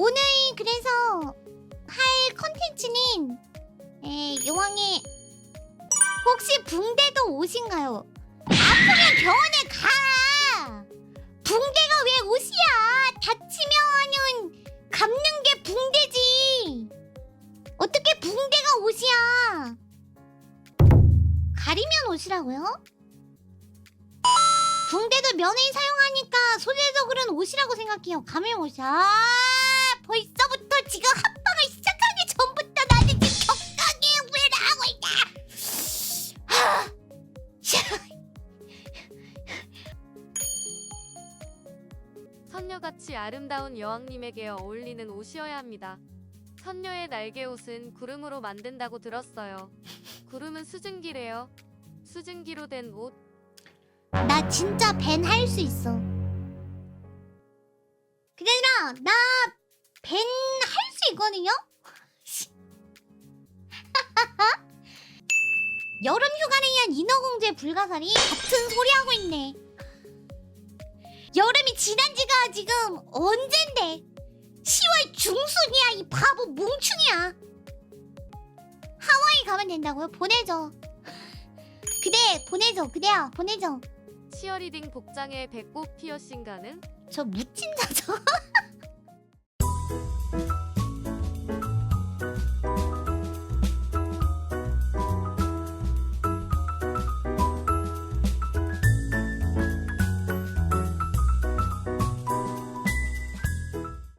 오늘 그래서 할 컨텐츠는 에, 여왕의 혹시 붕대도 옷인가요? 아프면 병원에 가. 붕대가 왜 옷이야? 다치면은 감는 게 붕대지. 어떻게 붕대가 옷이야? 가리면 옷이라고요? 붕대도 면을 사용하니까 소재적으로는 옷이라고 생각해요. 가면 옷이야. 아, 벌써부터 지금 합방을 시작하기 전부터 나는 지금 격하게 후회를 하고 있다. 선녀같이 아름다운 여왕님에게 어울리는 옷이어야 합니다. 선녀의 날개 옷은 구름으로 만든다고 들었어요. 구름은 수증기래요. 수증기로 된 옷. 나 진짜 밴할수 있어. 그게 아니라 나 밴할수 있거든요. 여름 휴가를 위한 인어공주의 불가사리 같은 소리 하고 있네. 여름이 지난 지가 지금 언젠데? 10월 중순이야 이 바보 뭉충이야. 하와이 가면 된다고요? 보내줘. 그대 보내줘 그대야 보내줘. 치어리딩 복장에 배꼽 피어싱 가는 저 무친자죠?